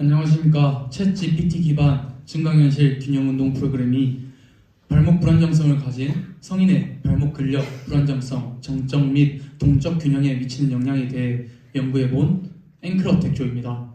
안녕하십니까. 챗 GPT 기반 증강현실 균형운동 프로그램이 발목 불안정성을 가진 성인의 발목 근력 불안정성, 정적 및 동적 균형에 미치는 영향에 대해 연구해본 앵크러텍 조입니다.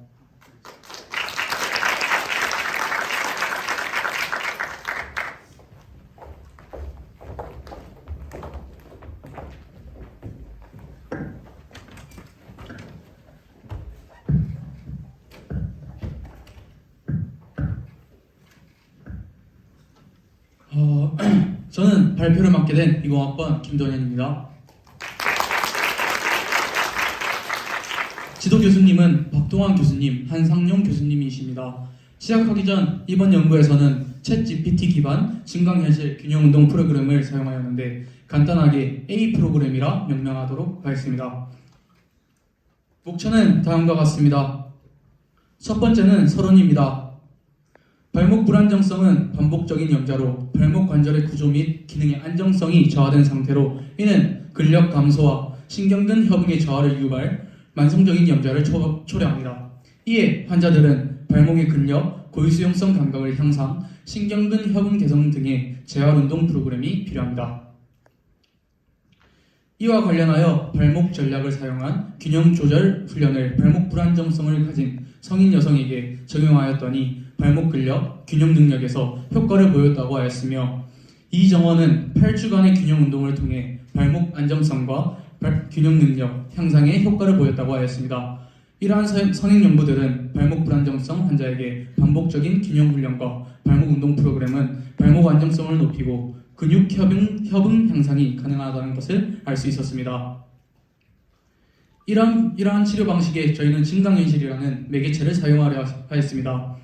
어, 저는 발표를 맡게 된 20학번 김동현입니다. 지도 교수님은 박동환 교수님, 한상용 교수님이십니다. 시작하기 전 이번 연구에서는 챗 GPT 기반 증강현실 균형운동 프로그램을 사용하였는데 간단하게 A 프로그램이라 명명하도록 하겠습니다. 목차는 다음과 같습니다. 첫 번째는 서론입니다. 발목 불안정성은 반복적인 염자로 발목 관절의 구조 및 기능의 안정성이 저하된 상태로 이는 근력 감소와 신경근 협응의 저하를 유발, 만성적인 염자를 초, 초래합니다. 이에 환자들은 발목의 근력, 고유수용성 감각을 향상, 신경근 협응 개선 등의 재활 운동 프로그램이 필요합니다. 이와 관련하여 발목 전략을 사용한 균형 조절 훈련을 발목 불안정성을 가진 성인 여성에게 적용하였더니 발목 근력, 균형 능력에서 효과를 보였다고 하였으며 이 정원은 8주간의 균형 운동을 통해 발목 안정성과 발- 균형 능력 향상에 효과를 보였다고 하였습니다. 이러한 서- 성인 연구들은 발목 불안정성 환자에게 반복적인 균형 훈련과 발목 운동 프로그램은 발목 안정성을 높이고 근육 협응, 협응 향상이 가능하다는 것을 알 수 있었습니다. 이러한, 이러한 치료 방식에 저희는 증강현실이라는 매개체를 사용하려 하였습니다.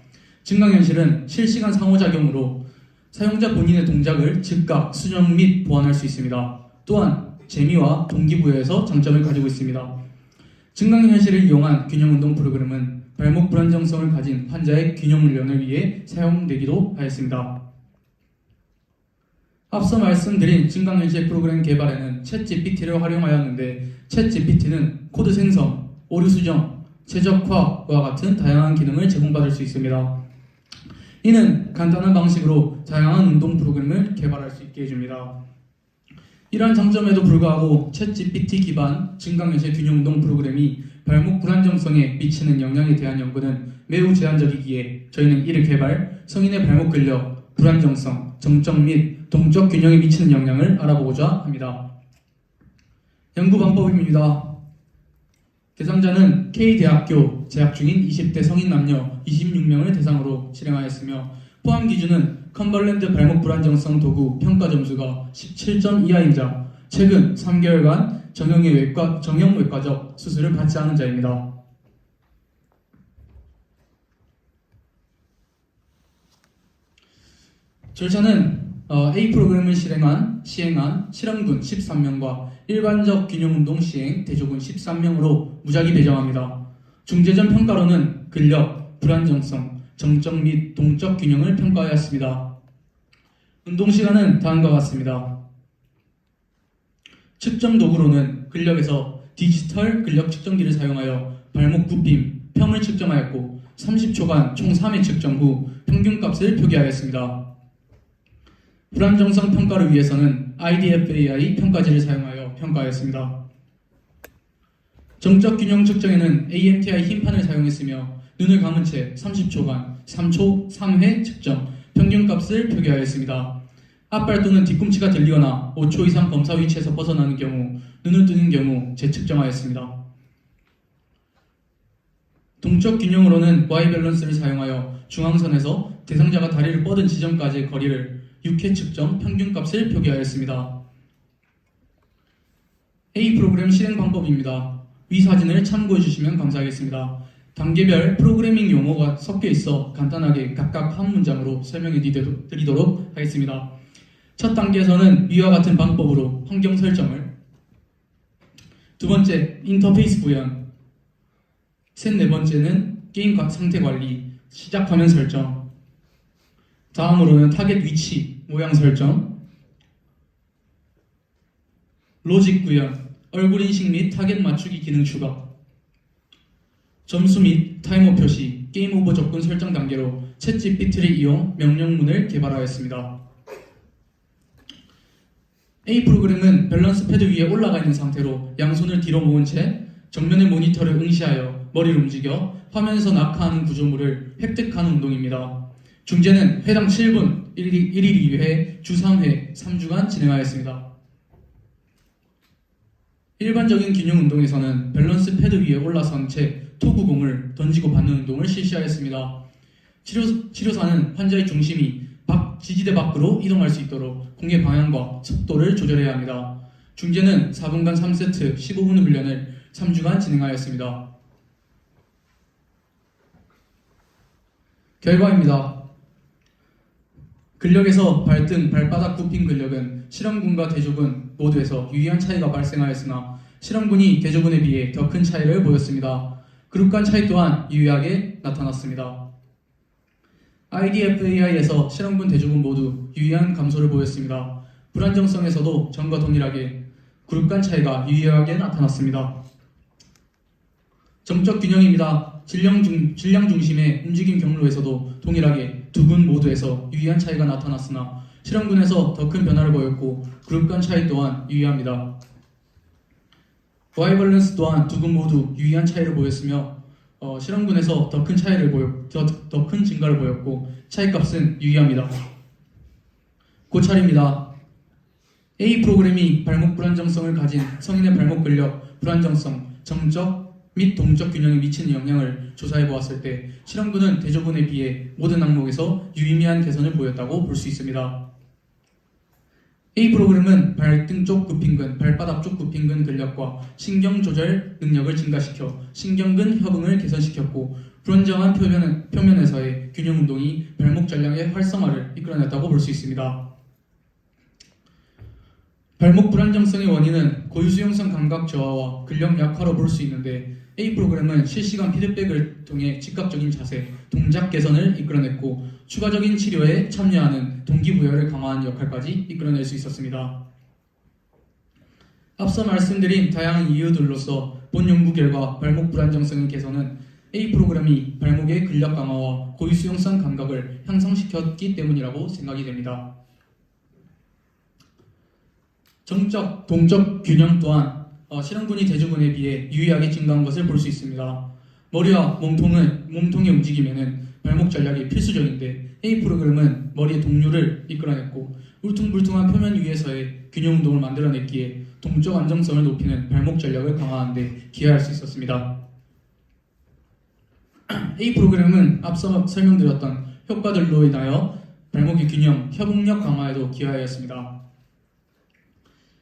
증강현실은 실시간 상호작용으로 사용자 본인의 동작을 즉각 수정 및 보완할 수 있습니다. 또한 재미와 동기부여에서 장점을 가지고 있습니다. 증강현실을 이용한 균형운동 프로그램은 발목 불안정성을 가진 환자의 균형 훈련을 위해 사용되기도 하였습니다. 앞서 말씀드린 증강현실 프로그램 개발에는 챗 GPT를 활용하였는데 챗 GPT는 코드 생성, 오류 수정, 최적화와 같은 다양한 기능을 제공받을 수 있습니다. 이는 간단한 방식으로 다양한 운동 프로그램을 개발할 수 있게 해줍니다. 이러한 장점에도 불구하고 챗 GPT 기반 증강현실 균형 운동 프로그램이 발목 불안정성에 미치는 영향에 대한 연구는 매우 제한적이기에 저희는 이를 개발, 성인의 발목 근력, 불안정성, 정적 및 동적 균형에 미치는 영향을 알아보고자 합니다. 연구 방법입니다. 대상자는 K대학교 재학 중인 20대 성인 남녀 26명을 대상으로 실행하였으며 포함 기준은 컨벌랜드 발목 불안정성 도구 평가 점수가 17점 이하인 자, 최근 3개월간 정형외 외과, 정형 외과적 수술을 받지 않은 자입니다. 절차는 어, A 프로그램을 실행한 시행한 실험군 13명과 일반적 균형운동 시행 대조군 13명으로 무작위 배정합니다. 중재전 평가로는 근력, 불안정성, 정적 및 동적 균형을 평가하였습니다. 운동 시간은 다음과 같습니다. 측정 도구로는 근력에서 디지털 근력 측정기를 사용하여 발목 굽힘, 평을 측정하였고 30초간 총 3회 측정 후 평균값을 표기하였습니다. 불안정성 평가를 위해서는 IDFAI 평가지를 사용하여 평가하였습니다. 정적 균형 측정에는 AMTI 힘판을 사용했으며 눈을 감은 채 30초간 3초 3회 측정 평균값을 표기하였습니다. 앞발 또는 뒤꿈치가 들리거나 5초 이상 검사 위치에서 벗어나는 경우 눈을 뜨는 경우 재측정하였습니다. 동적 균형으로는 Y 밸런스를 사용하여 중앙선에서 대상자가 다리를 뻗은 지점까지의 거리를 6회 측정 평균값을 표기하였습니다. A 프로그램 실행 방법입니다. 위 사진을 참고해 주시면 감사하겠습니다. 단계별 프로그래밍 용어가 섞여 있어 간단하게 각각 한 문장으로 설명해 드리도록- 하겠습니다. 첫 단계에서는 위와 같은 방법으로 환경 설정을. 두 번째 인터페이스 구현. 셋네 번째는 게임 과- 상태 관리 시작 화면 설정. 다음으로는 타겟 위치 모양 설정. 로직 구현 얼굴 인식 및 타겟 맞추기 기능 추가 점수 및 타이머 표시 게임 오버 적 조건 설정 단계로 챗GPT를 이용 명령문을 개발하였습니다. A 프로그램은 밸런스 패드 위에 올라가 있는 상태로 양손을 뒤로 모은 채 정면의 모니터를 응시하여 머리를 움직여 화면에서 낙하하는 구조물을 획득하는 운동입니다. 중재는 회당 7분 1일, 1일 2회 주 3회 3주간 진행하였습니다. 일반적인 균형 운동에서는 밸런스 패드 위에 올라선 채 토구공을 던지고 받는 운동을 실시하였습니다. 치료, 치료사는 환자의 중심이 밖- 지지대 밖으로 이동할 수 있도록 공의 방향과 속도를 조절해야 합니다. 중재는 4분간 3세트 15분 훈련을 3주간 진행하였습니다. 결과입니다. 근력에서 발등, 발바닥 굽힌 근력은 실험군과 대조군 모두에서 유의한 차이가 발생하였으나 실험군이 대조군에 비해 더 큰 차이를 보였습니다. 그룹 간 차이 또한 유의하게 나타났습니다. IDFAI에서 실험군 대조군 모두 유의한 감소를 보였습니다. 불안정성에서도 전과 동일하게 그룹 간 차이가 유의하게 나타났습니다. 정적 균형입니다. 질량, 중, 질량 중심의 움직임 경로에서도 동일하게 두 군 모두에서 유의한 차이가 나타났으나 실험군에서 더 큰 변화를 보였고 그룹 간 차이 또한 유의합니다. 밸런스 또한 두 군 모두 유의한 차이를 보였으며 어, 실험군에서 더 큰 차이를 보였, 더큰 증가를 보였고 차이값은 유의합니다. 고찰입니다. A 프로그램이 발목 불안정성을 가진 성인의 발목 근력 불안정성, 정적 및 동적 균형에 미치는 영향을 조사해 보았을 때 실험군은 대조군에 비해 모든 항목에서 유의미한 개선을 보였다고 볼 수 있습니다. A 프로그램은 발등 쪽 굽힌근, 발바닥 쪽 굽힌근 근력과 신경 조절 능력을 증가시켜 신경근 협응을 개선시켰고 불안정한 표면, 표면에서의 균형 운동이 발목 전량의 활성화를 이끌어냈다고 볼 수 있습니다. 발목 불안정성의 원인은 고유수용성 감각 저하와 근력 약화로 볼 수 있는데 A 프로그램은 실시간 피드백을 통해 즉각적인 자세, 동작 개선을 이끌어냈고 추가적인 치료에 참여하는 동기부여를 강화한 역할까지 이끌어낼 수 있었습니다. 앞서 말씀드린 다양한 이유들로서 본 연구 결과 발목 불안정성의 개선은 A 프로그램이 발목의 근력 강화와 고유 수용성 감각을 향상시켰기 때문이라고 생각이 됩니다. 정적, 동적 균형 또한 어, 실험군이 대조군에 비해 유의하게 증가한 것을 볼 수 있습니다. 머리와 몸통은, 몸통의 움직임에는 발목 전략이 필수적인데 A 프로그램은 머리의 동류를 이끌어냈고 울퉁불퉁한 표면 위에서의 균형 운동을 만들어냈기에 동적 안정성을 높이는 발목 전략을 강화하는 데 기여할 수 있었습니다. A 프로그램은 앞서 설명드렸던 효과들로 인하여 발목의 균형, 협응력 강화에도 기여하였습니다.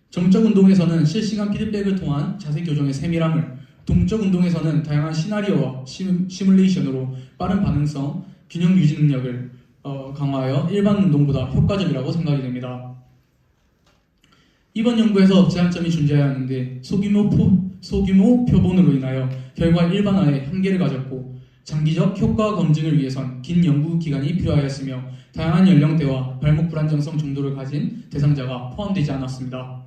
정적 운동에서는 실시간 피드백을 통한 자세 교정의 세밀함을, 동적 운동에서는 다양한 시나리오와 시, 시뮬레이션으로 빠른 반응성, 균형 유지 능력을 어, 강화하여 일반 운동보다 효과적이라고 생각이 됩니다. 이번 연구에서 제한점이 존재하였는데 소규모, 포, 소규모 표본으로 인하여 결과 일반화에 한계를 가졌고 장기적 효과 검증을 위해선 긴 연구 기간이 필요하였으며 다양한 연령대와 발목 불안정성 정도를 가진 대상자가 포함되지 않았습니다.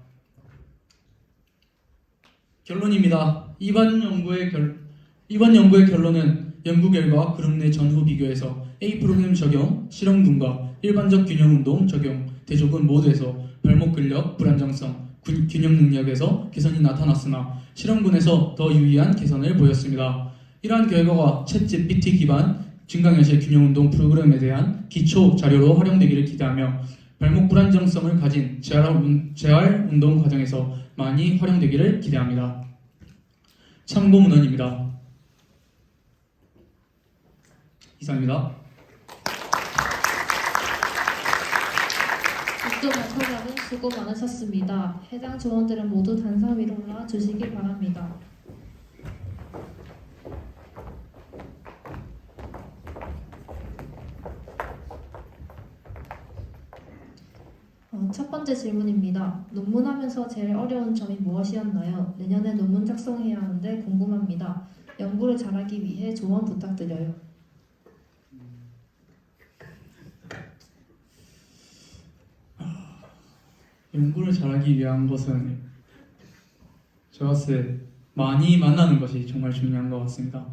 결론입니다. 이번 연구의 결 이번 연구의 결론은 연구 결과와 그룹 내 전후 비교에서 A 프로그램 적용, 실험군과 일반적 균형 운동 적용, 대조군 모두에서 발목 근력, 불안정성, 균- 균형 능력에서 개선이 나타났으나 실험군에서 더 유의한 개선을 보였습니다. 이러한 결과가 챗GPT 기반 증강현실 균형 운동 프로그램에 대한 기초 자료로 활용되기를 기대하며 발목 불안정성을 가진 재활 운동 과정에서 많이 활용되기를 기대합니다. 참고 문헌입니다. 이상입니다. 목표 발표자는 수고 많으셨습니다. 해당 조원들은 모두 단상 위로 올라와 주시기 바랍니다. 어, 첫 번째 질문입니다. 논문하면서 제일 어려운 점이 무엇이었나요? 내년에 논문 작성해야 하는데 궁금합니다. 연구를 잘하기 위해 조언 부탁드려요. 연구를 잘하기 위한 것은 제가 봤을 때 많이 만나는 것이 정말 중요한 것 같습니다.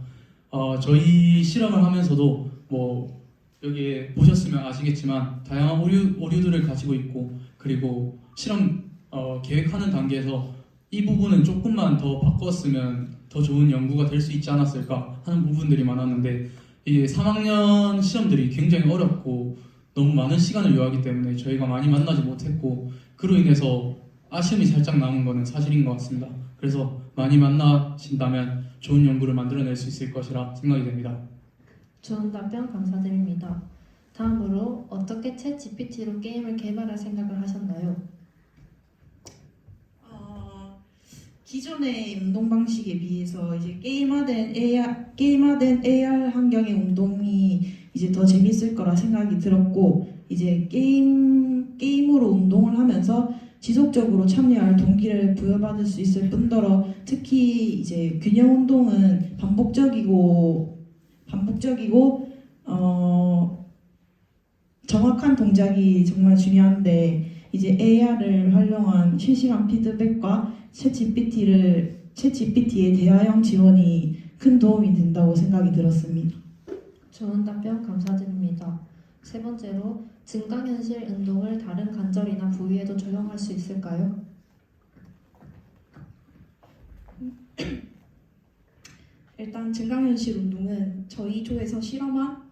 어, 저희 실험을 하면서도 뭐 여기에 보셨으면 아시겠지만 다양한 오류 오류들을 가지고 있고 그리고 실험 어, 계획하는 단계에서 이 부분은 조금만 더 바꿨으면 더 좋은 연구가 될 수 있지 않았을까 하는 부분들이 많았는데 이게 3학년 시험들이 굉장히 어렵고 너무 많은 시간을 요하기 때문에 저희가 많이 만나지 못했고 그로 인해서 아쉬움이 살짝 남은 거는 사실인 것 같습니다. 그래서 많이 만나신다면 좋은 연구를 만들어낼 수 있을 것이라 생각이 됩니다. 좋은 답변 감사드립니다. 다음으로 어떻게 챗 GPT로 게임을 개발할 생각을 하셨나요? 어, 기존의 운동 방식에 비해서 이제 게임화된 AR, 게임화된 AR 환경의 운동이 이제 더 재밌을 거라 생각이 들었고 이제 게임 게임으로 운동을 하면서 지속적으로 참여할 동기를 부여받을 수 있을 뿐더러 특히 이제 균형 운동은 반복적이고 반복적이고 어 정확한 동작이 정말 중요한데 이제 AR을 활용한 실시간 피드백과 챗 GPT를 챗 GPT의 대화형 지원이 큰 도움이 된다고 생각이 들었습니다. 좋은 답변 감사드립니다. 세 번째로 증강현실 운동을 다른 관절이나 부위에도 적용할 수 있을까요? 일단 증강현실 운동은 저희 조에서 실험한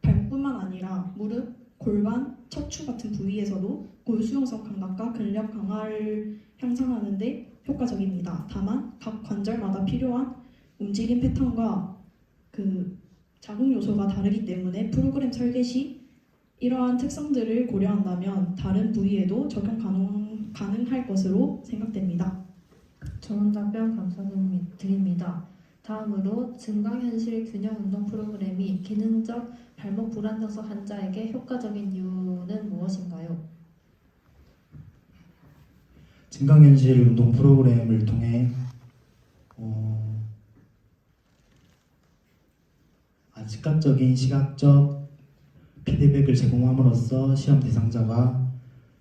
발뿐만 아니라 무릎, 골반, 척추 같은 부위에서도 골수용성 감각과 근력 강화를 향상하는 데 효과적입니다. 다만 각 관절마다 필요한 움직임 패턴과 그 자극 요소가 다르기 때문에 프로그램 설계 시 이러한 특성들을 고려한다면 다른 부위에도 적용 가능, 가능할 것으로 생각됩니다. 좋은 답변 감사드립니다. 다음으로 증강현실 균형 운동 프로그램이 기능적 발목 불안정성 환자에게 효과적인 이유는 무엇인가요? 증강현실 운동 프로그램을 통해 어, 아, 즉각적인 시각적 피드백을 제공함으로써 시험 대상자가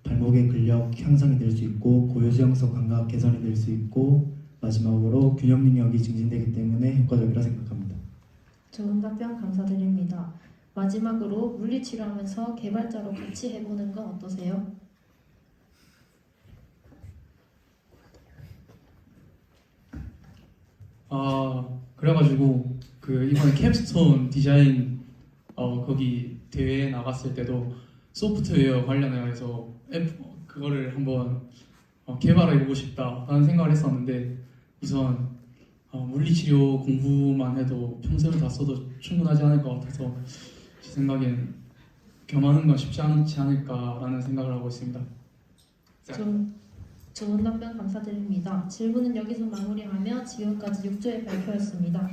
발목의 근력 향상이 될 수 있고 고요수용성 감각 개선이 될 수 있고 마지막으로 균형 능력이 증진되기 때문에 효과적이라 생각합니다. 좋은 답변 감사드립니다. 마지막으로 물리치료하면서 개발자로 같이 해보는 건 어떠세요? 아 그래가지고 그 이번에 캡스톤 디자인 어 거기 대회에 나갔을 때도 소프트웨어 관련해서 앱 그거를 한번 어, 개발해 보고 싶다라는 생각을 했었는데 우선 어, 물리치료 공부만 해도 평생을 다 써도 충분하지 않을 것 같아서 제 생각엔 겸하는 건 쉽지 않지 않을까라는 생각을 하고 있습니다. 자. 좋은, 좋은 답변 감사드립니다. 질문은 여기서 마무리하며 지금까지 6조의 발표였습니다.